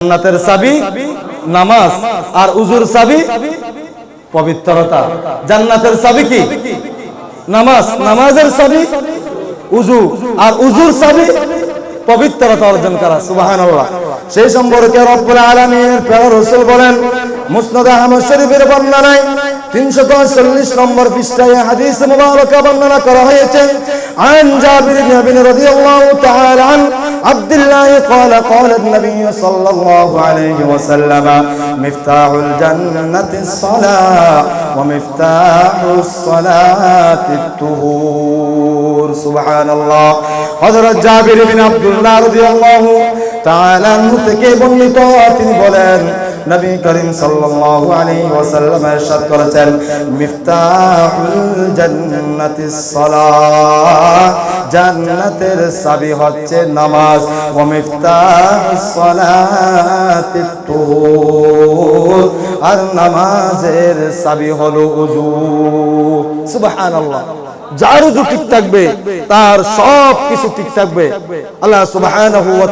জান্নাতের চাবি, নামাজ আর উজুর চাবি, পবিত্রতা। জান্নাতের চাবি কি? নামাজ, নামাজের চাবি, উজু আর উজুর চাবি, পবিত্রতা অর্জন করা, সুবহানাল্লাহ। সেই সম্পর্কে রব্বুল আলমীর প্রিয় রাসূল বলেন, মুসনদ আহমদ শরীফের বর্ণনায় 340 নম্বর পৃষ্ঠায় হাদিস মুবারক বর্ণনা করা হয়েছে عن جابر بن ابي رضي الله تعالى عن عبد الله قال قال النبي صلى الله عليه وسلم مفتاح الجنة الصلاة ومفتاح الصلاة الطهور سبحان الله হযরত জাবির বিন আব্দুল্লাহ রাদিয়াল্লাহু তাআলা আনহু থেকে বর্ণিত তিনি বলেন নবী করিম সাল্লাল্লাহু আলাইহি ওয়াসাল্লাম ইরশাদ করেছেন, মিফতাহুল জান্নাতিস সালাহ জান্নাতের চাবি হচ্ছে নামাজ, ওয়া মিফতাহুস সালাতিত আর নামাজের চাবি হলো উযু সুবহানাল্লাহ। যার উজু ঠিক থাকবে, তার সব কিছু ঠিক থাকবে। আল্লাহ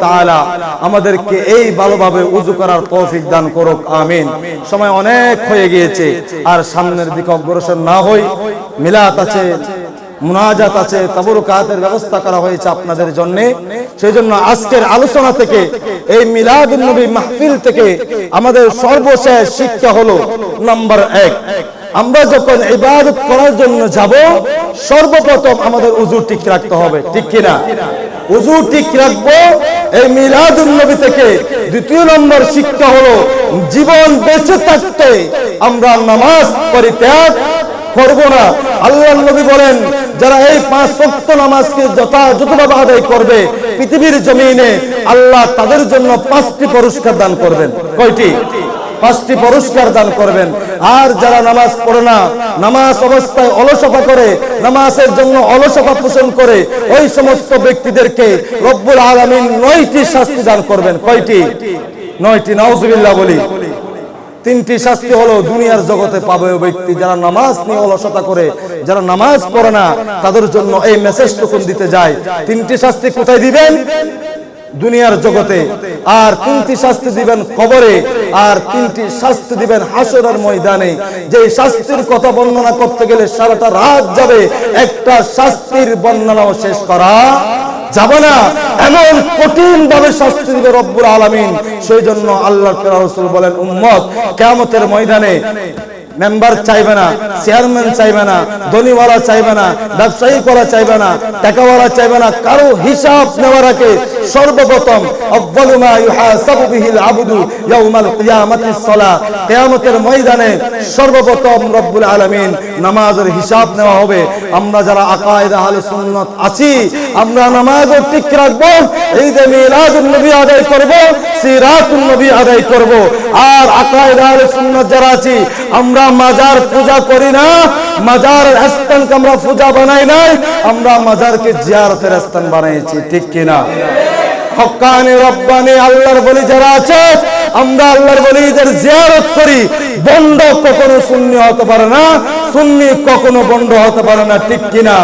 তাআলা আমাদেরকে এই ভালোভাবে উজু করার তৌফিক দান করুক, আমিন। সময় অনেক হয়ে গিয়েছে, আর সামনের দিকে অগ্রসর না হই মিলাত আছে। মুনাজাত আছে, তাবরুকাতের ব্যবস্থা করা হয়েছে আপনাদের জন্য। সেই জন্য আজকের আলোচনা থেকে, এই মিলাদুন নবী মাহফিল থেকে আমাদের সর্বশেষ শিক্ষা হলো নাম্বার এক। আমরা যখন ইবাদত করার জন্য যাব, সর্বপ্রথম আমাদের উজু ঠিক রাখতে হবে, ঠিক কিনা? উজু ঠিক রাখব, এই মিলাদুন নবী থেকে। দ্বিতীয় নম্বর শিক্ষা হলো, জীবন বেঁচে থাকতে আমরা নামাজ পরিত্যাগ করব না। আল্লাহ নবী বলেন, যারা এই পাঁচ ওয়াক্ত নামাজকে যথাযথভাবে আদায় করবে, পৃথিবীর জমিনে আল্লাহ তাদের জন্য পাঁচটি পুরস্কার দান করবেন। কয়টি? পাঁচটি পুরস্কার দান করবেন। আর যারা নামাজ পড়ে না, নামাজ অবস্থায় অলসতা করে, নামাজের জন্য অলসতা পোষণ করে, ওই সমস্ত ব্যক্তিদেরকে রব্বুল আলামিন নয়টি শাস্তি দান করবেন। কয়টি? নয়টি। নাউজুবিল্লাহ বলি। তিনটি শাস্তি হলো দুনিয়ার জগতে পাবে ব্যক্তি যারা নামাজ নিয়ে অলসতা করে, যারা নামাজ পড়ে না, তাদের জন্য এই মেসেজটুকুন দিতে যায়। তিনটি শাস্তি কোথায় দিবেন? দুনিয়ার জগতে। আর তিনটি শাস্তি দিবেন কবরে, আর তিনটি শাস্তি দিবেন হাসরের ময়দানে। যে শাস্তির কথা বর্ণনা করতে গেলে সারাটা রাত যাবে, একটা শাস্তির বর্ণনাও শেষ করা যাবে না। এমন কঠিন ভাবে শাস্তি দিবে রব্বুল আলমিন। সেই জন্য আল্লাহ রসুল বলেন, উম্মত কেমতের ময়দানে মেম্বার চাইবে না, চেয়ারম্যান চাইবে না, ধনীওয়ালা চাইবে না, ব্যবসায়ী করা চাইবে না, টাকাওয়ালা চাইবে না, কারও হিসাব নেওয়ার আগে সর্বপ্রথম আউয়ালু মা ইউহাসাবু বিহিল আবদু ইয়াউমাল কিয়ামাতিস সালাহ কিয়ামতের ময়দানে সর্বপ্রথম রব্বুল আলামিন নামাজের হিসাব নেওয়া হবে। আমরা যারা আকায়েদ আহলে সুন্নাত আছি, আমরা নামাজও ঠিক রাখব, ঈদে মিলাদুন নবী আদায় করব, সিরাতুন নবী আদায় করব। আর আকায়েদ আহলে সুন্নাত যারা আছি, আমরা মাজার পূজা করি না মাজার স্থানকে আমরা পূজা বানাই নাই, আমরা মাজারকে জিয়ারতের স্থান বানাইছি ঠিক কিনা? হকানি রব্বানি আল্লাহর বলি যারা আছে, আমরা আল্লাহর বলিদের জিয়ারত করি। কখনো শূন্য হতে পারে না কখনো বন্ড হতে পারে না, ঠিক কিনা?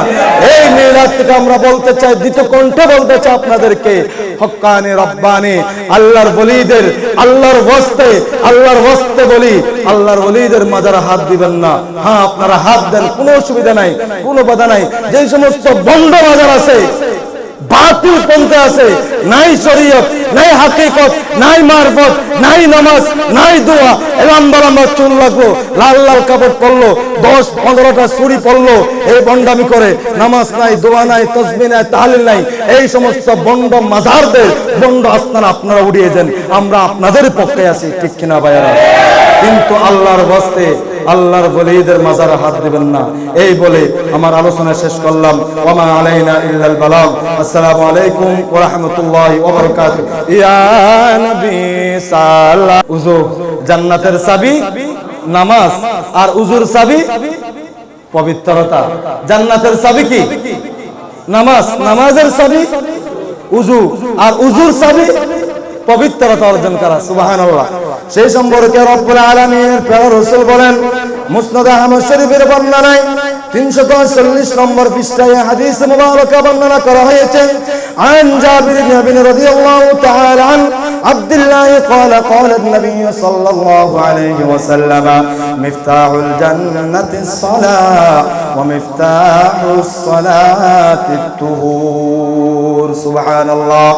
এই আমরা বলতে চাই দ্বিতীয় কণ্ঠে বলতে চাই আপনাদেরকে, হকানি রব্বানি আল্লাহর বলিদের, আল্লাহর বস্তে আল্লাহর বস্তে বলি, আল্লাহর বলিদের মাজার হাত দিবেন না। হ্যাঁ আপনারা হাত দেন, কোনো অসুবিধা নাই, কোনো বাধা নাই। যে সমস্ত বন্ড বাজার আছে বাতিল পন্থে আছে। নাই শরীয়ত, নাই হাকিকত, নাই মারফত, নাই নামাজ, নাই দোয়া। লম্বা লম্বা চুল লাগল লাল লাল কাপড় পরলো, দশ পনেরোটা চুরি পরলো, এই বন্ডামি করে। নামাজ নাই, দোয়া নাই, তসবি নাই, তাহলিল নাই। এই সমস্ত বন্ড মাজারদের, বন্ড আস্তানা আপনারা উড়িয়ে দেন। আমরা আপনাদের পক্ষে আছি, ঠিক কিনা ভাইয়ারা? কিন্তু আল্লাহর বস্তে আল্লাহর বলিদের মাজারে হাত দিবেন না। এই বলে আমার আলোচনা শেষ করলাম। ওমা আলাইনা ইল্লাল বালাগ। আসসালামু আলাইকুম ওয়া রাহমাতুল্লাহি ওয়া বারাকাতুহু। ইয়া নবী সাল্লাহ উজু, জান্নাতের চাবি, নামাজ আর উজুর চাবি, পবিত্রতা। জান্নাতের চাবি কি? নামাজ, নামাজের চাবি, উজু আর উজুর চাবি পবিত্রতা অর্জন করা সুবহানাল্লাহ সেই সম্পর্কে রব্বুল আলামিনের প্রিয় রাসূল বলেন মুসনাদ আহমদ শরীফের বর্ণনায় তিনশত চল্লিশ নম্বর পৃষ্ঠায় হাদিস মুবারকা বর্ণনা করা হয়েছে عن جابر بن ابي رضي الله تعالى عن عبد الله قال قال النبي صلى الله عليه وسلم مفتاح الجنة الصلاة ومفتاح الصلاة الطهور سبحان الله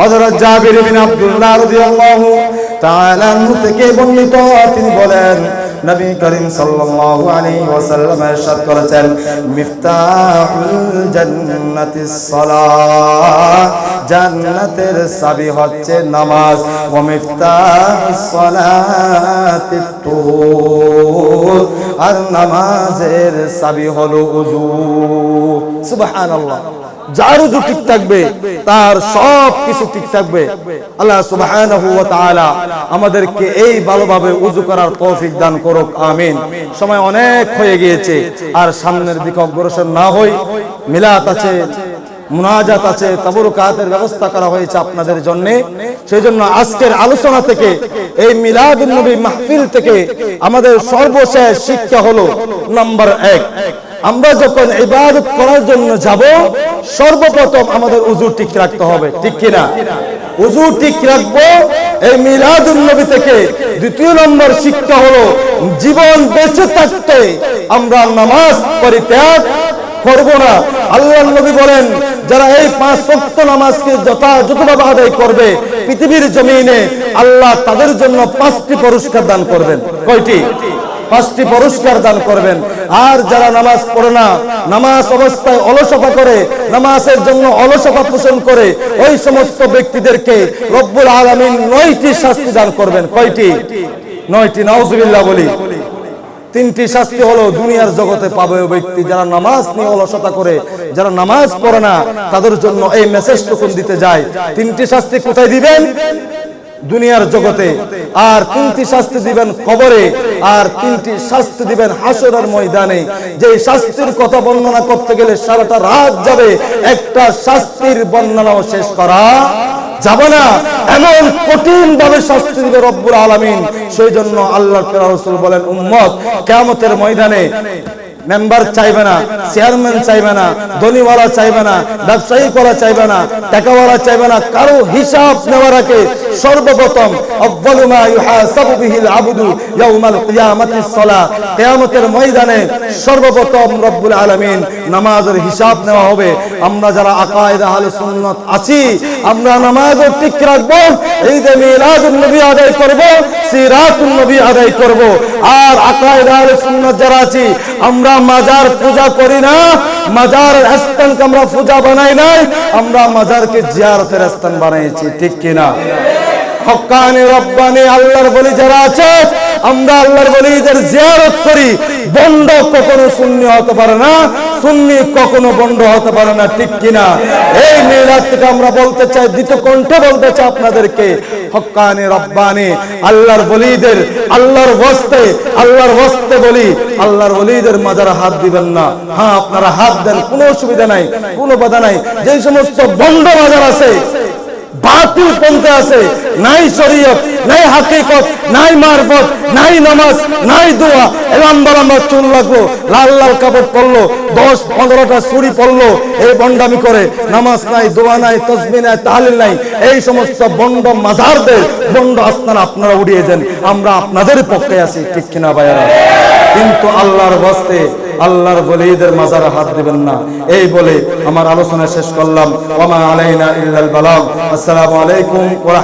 হযরত জাবির বিন আব্দুল্লাহ রাদিয়াল্লাহু তাআলা আনহু থেকে বর্ণিত তিনি বলেন নবী করিম সাল্লাল্লাহু আলাইহি ওয়াসাল্লাম ইরশাদ করেছেন মিফতাহুল জান্নাতিস সালাহ জান্নাতের চাবি হচ্ছে নামাজ ওয়া মিফতাহুস সালাতিত তুহুর আর নামাজের চাবি হলো উযু সুবহানাল্লাহ যার উজু ঠিক থাকবে, তার সব কিছু ঠিক থাকবে। আল্লাহ সুবহানাহু ওয়া তাআলা আমাদেরকে এই ভালোভাবে উজু করার তৌফিক দান করুক, আমিন। সময় অনেক হয়ে গিয়েছে, আর সামনের দিকে অগ্রসর না হই। মিলাত আছে, মুনাজাত আছে, তাবরুকাতের ব্যবস্থা করা হয়েছে আপনাদের জন্য। সেই জন্য আজকের আলোচনা থেকে, এই মিলাদুন নবী মাহফিল থেকে আমাদের সর্বশেষ শিক্ষা হলো, নাম্বার এক। আমরা যখন ইবাদত করার জন্য যাব, সর্বপ্রথম আমাদের উজু ঠিক রাখতে হবে, ঠিক কিনা? উজু ঠিক রাখব, এই মিলাদুন নবী থেকে দ্বিতীয় নম্বর শিক্ষা হলো, জীবন বেঁচে থাকতে আমরা নামাজ পরিত্যাগ করব না। আল্লাহ নবী বলেন, যারা এই পাঁচ ওয়াক্ত নামাজকে যথাযথভাবে আদায় করবে, পৃথিবীর জমিনে আল্লাহ তাদের জন্য পাঁচটি পুরস্কার দান করবেন। কয়টি? পাঁচটি পুরস্কার দান করবেন। আর যারা নামাজ পড়ে না, নামাজ অবস্থায় অলসতা করে, নামাজের জন্য অলসতা পোষণ করে, ওই সমস্ত ব্যক্তিদেরকে রব্বুল আলামিন নয়টি শাস্তি দান করবেন। কয়টি? নয়টি, নাউজুবিল্লাহ বলি। তিনটি শাস্তি হলো, দুনিয়ার জগতে পাবে ব্যক্তি যারা নামাজ নিয়ে অলসতা করে, যারা নামাজ পড়ে না, তাদের জন্য এই মেসেজটুকু দিতে যায়। তিনটি শাস্তি কোথায় দিবেন? দুনিয়ার জগতে। আর তিনটি শাস্তি দিবেন কবরে, আর তিনটি শাস্তি দিবেন হাসরের ময়দানে। যে শাস্তির কথা বর্ণনা করতে গেলে সারাটা রাত যাবে, একটা শাস্তির বর্ণনাও শেষ করা যাবে না। এমন কঠিন ভাবে শাস্তি দিবে রব্বুল আলামিন। সেই জন্য আল্লাহ রাসূল বলেন, উম্মত, কিয়ামতের ময়দানে মেম্বার চাইবে না, চেয়ারম্যান চাইবে না, ধনীওয়ালা চাইবে না ব্যবসায়ী করা চাইবে না, টাকাওয়ালা চাইবে না, কারও হিসাব নেওয়ার আগে সর্বপ্রথম ময়দানে সর্বপ্রথম রব্বুল নামাজের হিসাব নেওয়া হবে। আমরা যারা আহলে আছি, আমরা নামাজও ঠিক রাখব, ঈদ মিলাদুন নবী আদায় করব, সিরাতুন নবী আদায় করব। আর আকায়দার সুন্নাত যারা আছি, আমরা মাজার পূজা করি না। মাজার স্থানকে আমরা পূজা বানাই নাই, আমরা মাজারকে জিয়ারতের স্থান বানাইছি, ঠিক কিনা? হকানি রব্বানি আল্লাহর বলি যারা আছে আমরা আল্লাহর বলিদের জিয়ারত করি। বন্ড কখনো শূন্য হতে পারে না, সুন্নি কখনো বন্ড হতে পারে না, ঠিক কিনা? এই থেকে আমরা বলতে চাই, দ্বিতীয় কণ্ঠে বলতে চাই আপনাদেরকে, হকানি রব্বানি, আল্লাহর বলিদের আল্লাহর বস্তে আল্লাহর বস্তে বলি, আল্লাহর বলিদের মাজারে হাত দিবেন না। হ্যাঁ আপনারা হাত দেন, কোনো অসুবিধা নাই, কোনো বাধা নাই। যে সমস্ত বন্ধ বাজার আছে বাতিল পন্থে আছে। নাই শরীয়ত, নাই হাকিকত, নাই মারফত, নাই নামাজ, নাই দোয়া। লম্বা লম্বা চুল লাগল লাল লাল কাপড় পরলো, দশ পনেরোটা চুরি পরলো, এই বন্ডামি করে নামাজ নাই, দোয়া নাই, তসবি নাই, তাহলিল নাই। এই সমস্ত বন্ড মাজারদের, বন্ড আস্তানা আপনারা উড়িয়ে দেন। আমরা আপনাদের পক্ষে আছি, ঠিক কিনা ভাইয়ারা? কিন্তু আল্লাহর বস্তে আল্লাহর বলিদের মাজারে হাত দিবেন না। এই বলে আমার আলোচনা শেষ করলাম। ওমা আলাইনা ইল্লাল বালাগ। আসসালামু আলাইকুম ওয়া